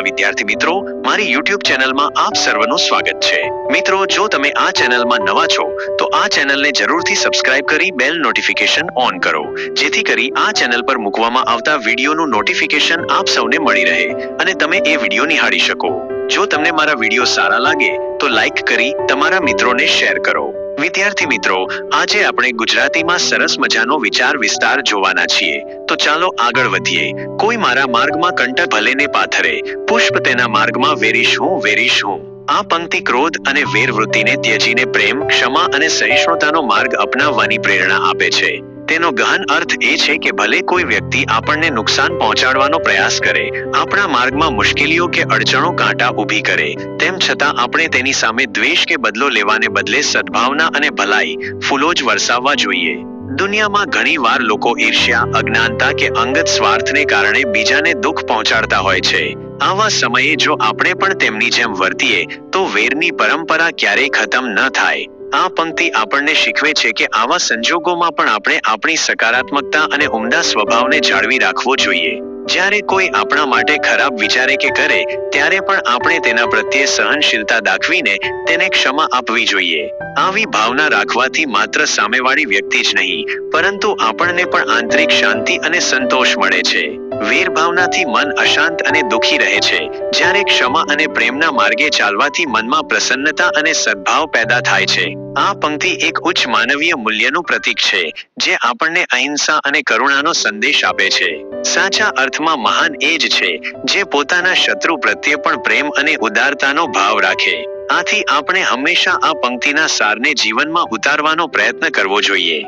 વહાલા વિદ્યાર્થી મિત્રો, મારી YouTube ચેનલમાં આપ સર્વનું સ્વાગત છે. મિત્રો, જો તમે આ ચેનલમાં નવા છો, તો આ ચેનલને જરૂરથી સબસ્ક્રાઇબ કરી બેલ નોટિફિકેશન ઓન કરો. જેથી કરી આ ચેનલ પર મૂકવામાં આવતા વિડીયોનું નોટિફિકેશન આપ સૌને મળી રહે અને તમે એ વીડિયો નિહાળી શકો. જો તમને મારા વીડિયો સારા લાગે, તો લાઈક કરી તમારા મિત્રોને શેર કરો. વિદ્યાર્થી મિત્રો, આજે આપણે ગુજરાતીમાં સરસ મજાનો વિચાર વિસ્તાર જોવાના છીએ. તો ચાલો આગળ વધીએ. કોઈ મારા માર્ગમાં કંટક ભલે ને પાથરે, પુષ્પ તેના માર્ગમાં વેરીશ હું વેરીશ. હું આ પંક્તિ ક્રોધ અને વેરવૃત્તિને ત્યજીને પ્રેમ, ક્ષમા અને સહિષ્ણુતાનો માર્ગ અપનાવવાની પ્રેરણા આપે છે. તેનો ગહન અર્થ એ છે કે ભલે કોઈ વ્યક્તિ આપણને નુકસાન પહોંચાડવાનો પ્રયાસ કરે, આપણા માર્ગમાં મુશ્કેલીઓ કે અડચણો કાંટા ઊભી કરે, તેમ છતાં આપણે તેની સામે દ્વેષ કે બદલો લેવાને બદલે સદભાવના અને ભલાઈ, ફૂલો જ વરસાવવા જોઈએ. દુનિયામાં ઘણીવાર લોકો ઈર્ષ્યા, અજ્ઞાનતા કે અંગત સ્વાર્થને કારણે બીજાને દુઃખ પહોંચાડતા હોય છે. આવા સમયે જો આપણે પણ તેમની જેમ વર્તીએ, તો વેરની પરંપરા ક્યારેય ખતમ ન થાય. આ પંક્તિ આપણને શીખવે છે કે આવા સંજોગોમાં પણ આપણે આપણી સકારાત્મકતા અને ઉમદા સ્વભાવને જાળવી રાખવો જોઈએ. જ્યારે કોઈ આપણા માટે ખરાબ વિચારે કે કરે, ત્યારે પણ આપણે તેના પ્રત્યે સહનશીલતા દાખવીને તેને ક્ષમા આપવી જોઈએ. આવી ભાવના રાખવાથી માત્ર સામેવાળી વ્યક્તિ જ નહીં, પરંતુ આપણને પણ આંતરિક શાંતિ અને સંતોષ મળે છે. વેર ભાવનાથી મન અશાંત અને દુખી રહે છે. જ્યારે ક્ષમા અને પ્રેમના માર્ગે ચાલવાથી મનમાં પ્રસન્નતા અને સદભાવ પેદા થાય છે. આ પંક્તિ એક ઉચ્ચ માનવીય મૂલ્યનું પ્રતીક છે, જે આપણને અહિંસા અને કરુણાનો સંદેશ આપે છે. સાચા અર્થમાં મહાન એ જ છે, જે પોતાના શત્રુ પ્રત્યે પણ પ્રેમ અને ઉદારતાનો ભાવ રાખે. આથી આપણે હંમેશા આ પંક્તિના સારને જીવનમાં ઉતારવાનો પ્રયત્ન કરવો જોઈએ.